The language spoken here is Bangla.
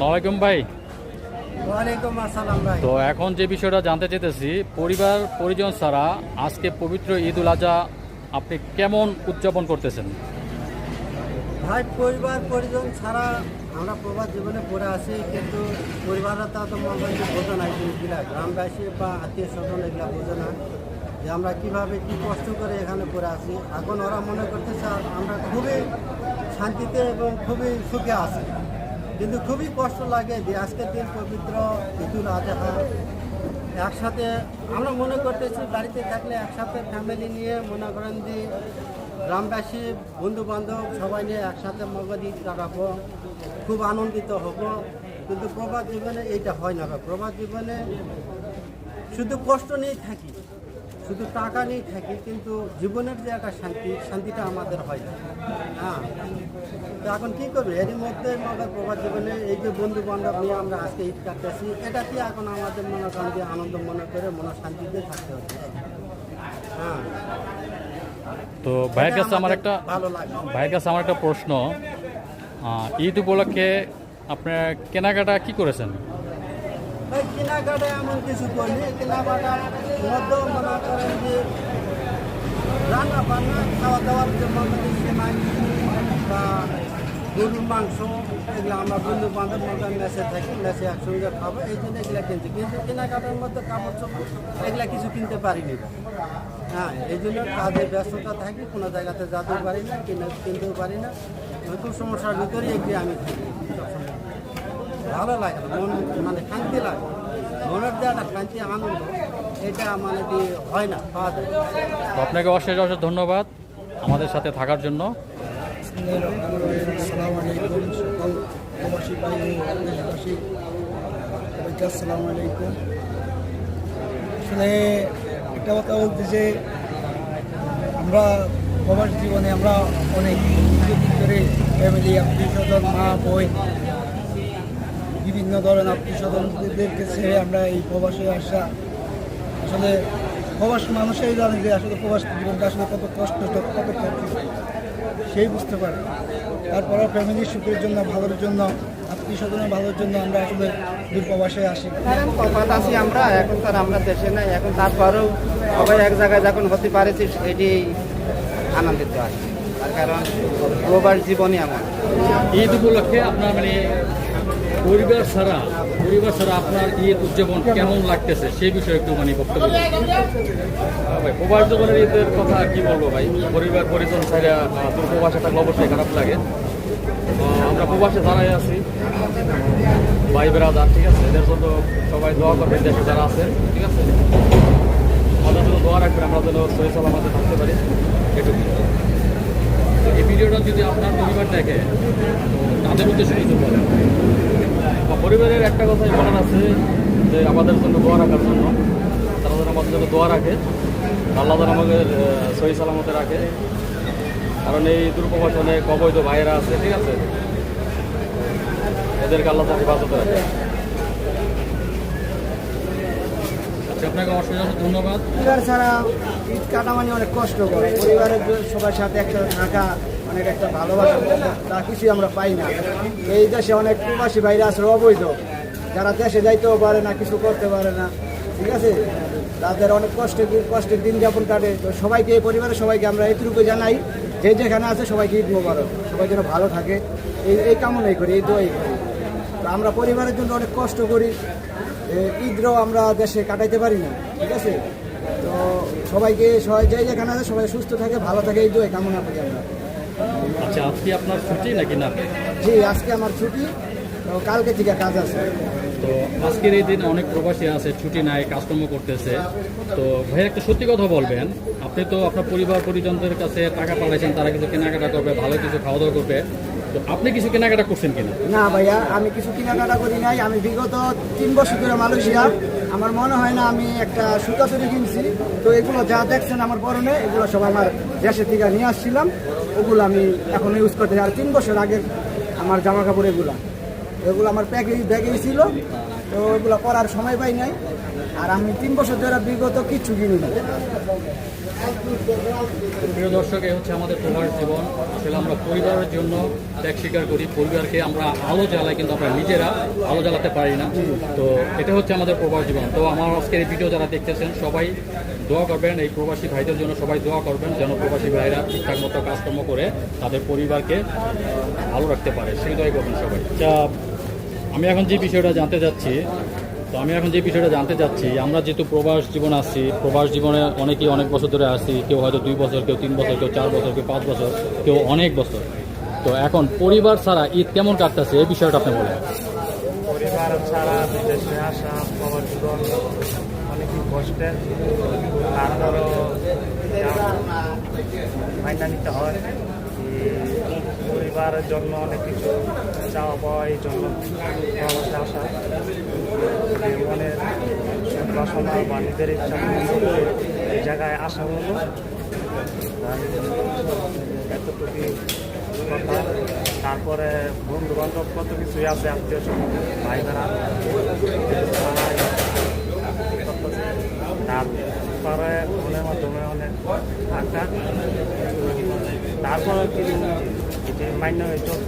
সালামালাইকুম ভাই। তো এখন যে বিষয়টা জানতে চেতেছি পরিবার পরিজন ছাড়া আজকে পবিত্র ঈদ উল আজহা আপনি কেমন উদযাপন করতেছেন? ভাই পরিবার পরিজন ছাড়া আমরা প্রবাস জীবনে পড়ে আছি কিন্তু পরিবাররা তা তো মনে হয় বোঝে না জিনিসগুলা গ্রামবাসী বা আত্মীয় স্বজন এগুলা বোঝে না যে আমরা কীভাবে কি কষ্ট করে এখানে পড়ে আসি এখন ওরা মনে করতেছে আমরা খুবই শান্তিতে এবং খুবই সুখে আছি। কিন্তু খুবই কষ্ট লাগে যে আজকের দিন পবিত্র ঈদুল আজহা। একসাথে আমরা মনে করতেছি বাড়িতে থাকলে একসাথে ফ্যামিলি নিয়ে মনে করেন যে গ্রামবাসী বন্ধু বান্ধব সবাই নিয়ে একসাথে মগজ ঈদ খুব আনন্দিত হব। কিন্তু প্রবাদ জীবনে এইটা হয় না প্রবাদ জীবনে শুধু কষ্ট নিয়েই থাকি। শুধু টাকা নিয়েই থাকি কিন্তু জীবনের যে একটা শান্তি শান্তিটা আমাদের হয় না। হ্যাঁ। তো এখন কী করবে? এরই মধ্যে আমাদের প্রবাদ জীবনে এই যে বন্ধু বান্ধব নিয়ে আমরা আজকে ঈদ কাটতেছি এটা এটাতে এখন আমাদের মনে করেন যে আনন্দ মনে করে মনে শান্তিতে থাকতে হচ্ছে হ্যাঁ। তো ভাইয়ের কাছে আমার একটা ভালো লাগে। ভাইয়ের কাছে আমার একটা প্রশ্ন ঈদ উপলক্ষে আপনার কেনাকাটা কি করেছেন? ভাই, কেনাকাটা এমন কিছু করিনি। কেনাকাটার মধ্যে মনে করেন যে রান্না বান্না খাওয়া দাওয়ার যে মনে সেমাই, বা গরুর মাংস, এগুলো আমরা বন্ধু বান্ধব মধ্যে মেসে থাকি, মেসে একসঙ্গে খাব, এই জন্য এগুলো কিনছি। কিন্তু কেনাকাটার মধ্যে কাপড় চোপড়, এগুলো কিছু কিনতে পারিনি। হ্যাঁ এই জন্য কাজে ব্যস্ততা থাকি, কোনো জায়গাতে যেতেও পারি না, কিনে কিনতেও পারি না। খুব সমস্যার ভিতরেই একটি আমি থাকি। ভালো লাগে না মন মানে শান্তি লাগে। মনের যে একটা শান্তি আনন্দ এটা মানে কি হয় না পাওয়া যায়। আপনাকে অশেষ অশেষ ধন্যবাদ আমাদের সাথে থাকার জন্য। আসসালামু আলাইকুম সকল প্রবাসী ভাই দেশবাসী আসসালামু আলাইকুম আসলে একটা কথা বলতে যে আমরা প্রবাস জীবনে আমরা অনেক ধরে ফ্যামিলি আত্মীয় স্বজন মা বোন বিভিন্ন ধরনের আত্মীয় স্বজনদেরকে ছেড়ে আমরা এই প্রবাসে আসা আসলে প্রবাস মানুষই জানে যে আসলে প্রবাস জীবনটা আসলে কত কষ্ট কত কঠিন সেই বুঝতে পারে। তারপরে ফ্যামিলির সুখের জন্য ভালোর জন্য আত্মীয় স্বজনের ভালোর জন্য আমরা আসলে দূর প্রবাসে আসি। কপাল আছি আমরা এখন তার আমরা দেশে নাই এখন তারপরেও সবাই এক জায়গায় যখন হতে পারেছি এটি আনন্দিত আছি। তার কারণ প্রবাস জীবনই আমার ঈদ উপলক্ষে আপনার মানে পরিবার ছাড়া পরিবার ছাড়া আপনার ঈদ উদযাপন কেমন লাগতেছে? সেই বিষয়ে একটু মানে বক্তব্য ভাই প্রবাস জীবনের ঈদের কথা কি বলব ভাই? পরিবার পরিজন ছাড়া তোর প্রবাসে থাকলে অবশ্যই খারাপ লাগে। আমরা প্রবাসে দাঁড়াই আছি। ভাই বেড়াদার ঠিক আছে? এদের জন্য সবাই দোয়া করবেন দেশে যারা আছেন ঠিক আছে? আমাদের জন্য দোয়া রাখবেন আমরা যেন সহি সালামাতে থাকতে পারি। এটুকু তো এই ভিডিওটা যদি আপনার পরিবার দেখে, তো তাদের উদ্দেশ্যে কিছু বলেন। পরিবারের একটা কথাই বলার আছে যে, আমাদের জন্য দোয়া রাখার জন্য। তারা যেন আমাদের জন্য দোয়া রাখে। আল্লাহ যেন আমাদের সহি সালামতে রাখে। কারণ এই দুর্প্রবাসনে অবৈধ ভাইয়েরা আছে, ঠিক আছে? এদেরকে আল্লাহ হেফাজতে রাখে আচ্ছা আপনাকে অসংখ্য ধন্যবাদ। পরিবার ছাড়া ঈদ কাটা মানে অনেক কষ্ট করে। পরিবারের সবার সাথে একসাথে থাকা অনেক একটা ভালোবাসা তা কিছুই আমরা পাই না। এই দেশে অনেক প্রবাসী বাইরে আছে, অবৈধ। যারা দেশে যাইতেও পারে না, কিছু করতে পারে না। ঠিক আছে? তাদের অনেক কষ্টে কষ্টের দিন যাপন কাটে। তো সবাইকে, এই পরিবারের সবাইকে আমরা এইটুকু জানাই, যে যেখানে আছে সবাইকে ঈদ মোবারক। সবাই যেন ভালো থাকে। এই এই কামনাই করি, এই দোয়াই করি। তো আমরা পরিবারের জন্য অনেক কষ্ট করি। ঈদরাও আমরা দেশে কাটাইতে পারি না ঠিক আছে? তো সবাইকে সবাই যে যেখানে আছে সবাই সুস্থ থাকে ভালো থাকে এই দোয়াই কামনা করি আমরা। আচ্ছা আজকে আপনার ছুটি নাকি না? জি আজকে আমার ছুটি তো কালকে থেকে কাজ আছে। তো আজকের এই দিন অনেক প্রবাসী আছে ছুটি নাই কাজকর্ম করতেছে। তো ভাই একটা সত্যি কথা বলবেন আপনি তো আপনার পরিবার পরিজনদের কাছে টাকা পাঠাইছেন তারা কিছু কেনাকাটা করবে ভালো কিছু খাওয়া দাওয়া করবে। আপনি কিছু কেনাকাটা করছেন কিনা? না ভাইয়া, আমি কিছু কেনাকাটা করি নাই। আমি বিগত তিন বছর ধরে মালয়েশিয়া। আমার মনে হয় না আমি একটা সুতা তৈরি কিনছি। তো এগুলো যা দেখছেন আমার পরনে, এগুলো সব আমার দেশের থেকে নিয়ে আসছিলাম। ওগুলো আমি এখন ইউজ করতে আর তিন বছর আগে আমার জামা কাপড় এগুলো। এগুলো আমার প্যাকেজ ব্যাগেই ছিল। তো ওগুলো পরার সময় পাই নাই। আর আমি তিন বছর ধরে বিগত কিচ্ছু কিনি না প্রিয় দর্শক, এই হচ্ছে আমাদের প্রবাস জীবন। আসলে আমরা পরিবারের জন্য ত্যাগ স্বীকার করি। পরিবারকে আমরা আলো জ্বালাই, কিন্তু আমরা নিজেরা আলো জ্বালাতে পারি না। তো এটা হচ্ছে আমাদের প্রবাস জীবন। তো আমার আজকের এই ভিডিও যারা দেখতেছেন, সবাই দোয়া করবেন। এই প্রবাসী ভাইদের জন্য সবাই দোয়া করবেন, যেন প্রবাসী ভাইরা ঠিকঠাক মতো কাজকর্ম করে তাদের পরিবারকে ভালো রাখতে পারে। সেই দোয়াই করবেন সবাই। আমি এখন যে বিষয়টা জানতে চাচ্ছি তো আমি এখন যে বিষয়টা জানতে চাচ্ছি, আমরা যেহেতু প্রবাস জীবন আসছি প্রবাস জীবনে অনেকেই অনেক বছর ধরে আসছি কেউ হয়তো দুই বছর, কেউ তিন বছর, কেউ চার বছর, কেউ পাঁচ বছর, কেউ অনেক বছর। তো এখন পরিবার ছাড়া ঈদ কেমন কাটতেছে, এই বিষয়টা আপনি বলেন। পরিবার ছাড়া বিদেশে আসা জীবন কষ্টের। হয় পরিবারের জন্য অনেক কিছু চাওয়া পাওয়া, এই জন্য আসা জীবনের বাসনা বা নিজের ইচ্ছা এই জায়গায় আসা হলো। এতটুকু কথা। তারপরে বন্ধু বান্ধব কত কিছুই আছে, আত্মীয় স্বজন ভাই তারপরে ফোনের মাধ্যমে অনেক টাকা তারপরে 买那个桌子。